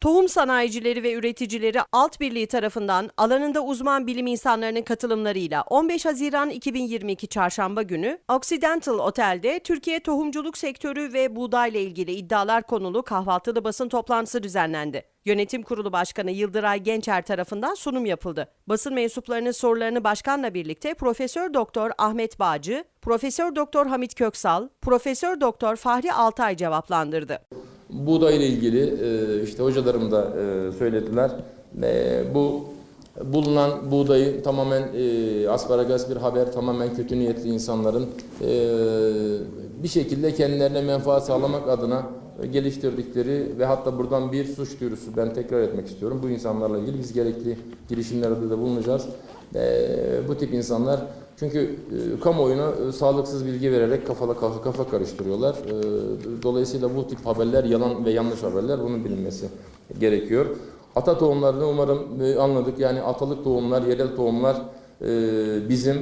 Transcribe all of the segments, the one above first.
Tohum sanayicileri ve üreticileri Alt Birliği tarafından alanında uzman bilim insanlarının katılımlarıyla 15 Haziran 2022 Çarşamba günü Occidental Otel'de Türkiye tohumculuk sektörü ve buğdayla ilgili iddialar konulu kahvaltılı basın toplantısı düzenlendi. Yönetim Kurulu Başkanı Yıldıray Gençer tarafından sunum yapıldı. Basın mensuplarının sorularını başkanla birlikte Profesör Doktor Ahmet Bağcı, Profesör Doktor Hamit Köksal, Profesör Doktor Fahri Altay cevaplandırdı. Buğdayla ilgili e, işte hocalarım da e, söylediler. E, Bu bulunan buğdayı tamamen e, asparagas bir haber, tamamen kötü niyetli insanların e, bir şekilde kendilerine menfaat sağlamak adına geliştirdikleri ve hatta buradan bir suç duyurusu ben tekrar etmek istiyorum. Bu insanlarla ilgili biz gerekli girişimlerde de bulunacağız. E, Bu tip insanlar çünkü e, kamuoyuna e, sağlıksız bilgi vererek kafala kafa, kafa karıştırıyorlar. E, dolayısıyla bu tip haberler yalan ve yanlış haberler bunun bilinmesi gerekiyor. Ata tohumlarını umarım e, anladık. Yani atalık tohumlar, yerel tohumlar e, bizim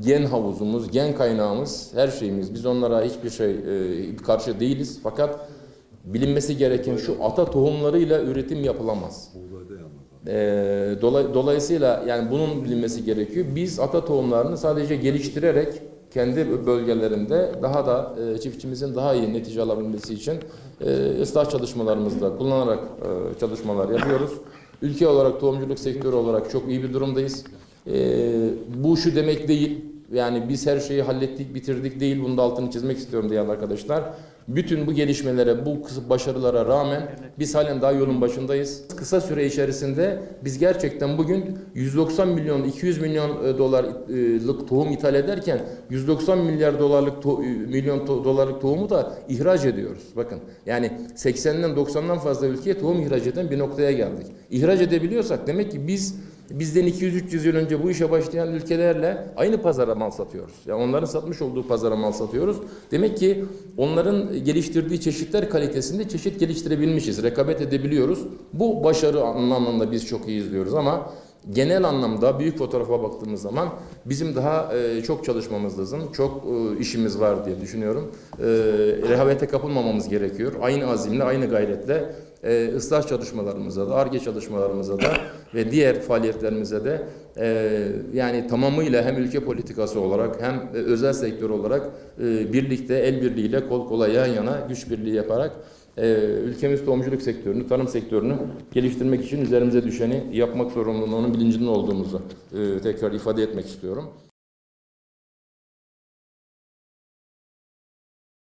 gen havuzumuz, gen kaynağımız, her şeyimiz. Biz onlara hiçbir şey e, karşı değiliz. Fakat bilinmesi gereken şu ata tohumlarıyla üretim yapılamaz. Ee, dolay- dolayısıyla yani bunun bilinmesi gerekiyor. Biz ata tohumlarını sadece geliştirerek kendi bölgelerinde daha da e, çiftçimizin daha iyi netice alabilmesi için e, ıslah çalışmalarımızda kullanarak e, çalışmalar yapıyoruz. Ülke olarak tohumculuk sektörü olarak çok iyi bir durumdayız. E, bu şu demek değil. Yani biz her şeyi hallettik, bitirdik değil. Bunu da altını çizmek istiyorum değerli arkadaşlar. Bütün bu gelişmelere, bu başarılara rağmen biz halen daha yolun başındayız. Kısa süre içerisinde biz gerçekten bugün 190 milyon, 200 milyon e, dolarlık tohum ithal ederken 190 milyar dolarlık to- e, milyon to- dolarlık tohumu da ihraç ediyoruz. Bakın yani 80'den 90'dan fazla ülkeye tohum ihraç eden bir noktaya geldik. İhraç edebiliyorsak demek ki biz Bizden 200-300 yıl önce bu işe başlayan ülkelerle aynı pazara mal satıyoruz. Yani onların satmış olduğu pazara mal satıyoruz. Demek ki onların geliştirdiği çeşitler kalitesinde çeşit geliştirebilmişiz, rekabet edebiliyoruz. Bu başarı anlamında biz çok iyi izliyoruz ama genel anlamda büyük fotoğrafa baktığımız zaman bizim daha e, çok çalışmamız lazım, çok e, işimiz var diye düşünüyorum. E, rehavete kapılmamamız gerekiyor. Aynı azimle, aynı gayretle e, ıslah çalışmalarımıza da, ARGE çalışmalarımıza da ve diğer faaliyetlerimize de yani tamamıyla hem ülke politikası olarak hem özel sektör olarak birlikte el birliğiyle kol kola yan yana güç birliği yaparak ülkemiz tohumculuk sektörünü, tarım sektörünü geliştirmek için üzerimize düşeni yapmak zorunluluğunun bilincinde olduğumuzu e, tekrar ifade etmek istiyorum.